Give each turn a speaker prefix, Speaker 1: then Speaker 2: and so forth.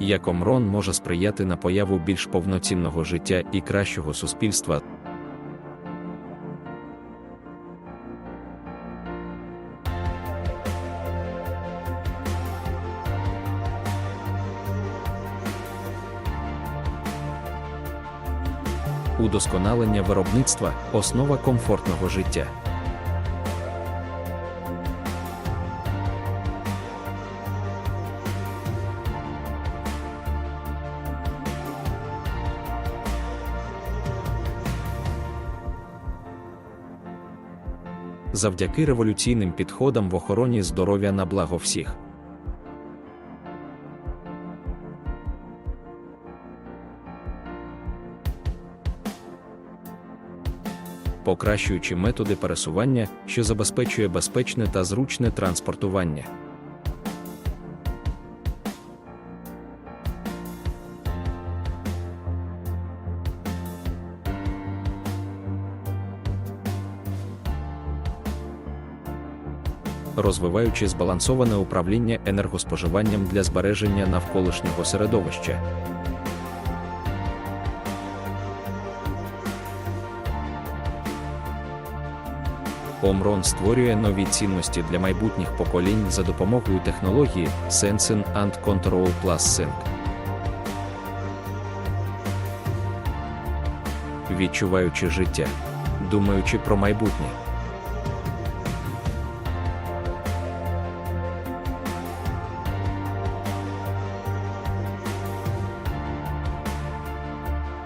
Speaker 1: як Омрон може сприяти на появу більш повноцінного життя і кращого суспільства. Удосконалення виробництва основа комфортного життя. Завдяки революційним підходам в охороні здоров'я на благо всіх. покращуючи методи пересування, що забезпечує безпечне та зручне транспортування. Розвиваючи збалансоване управління енергоспоживанням для збереження навколишнього середовища. Омрон створює нові цінності для майбутніх поколінь за допомогою технології Sensing and Control Plus Sync. Відчуваючи життя, думаючи про майбутнє.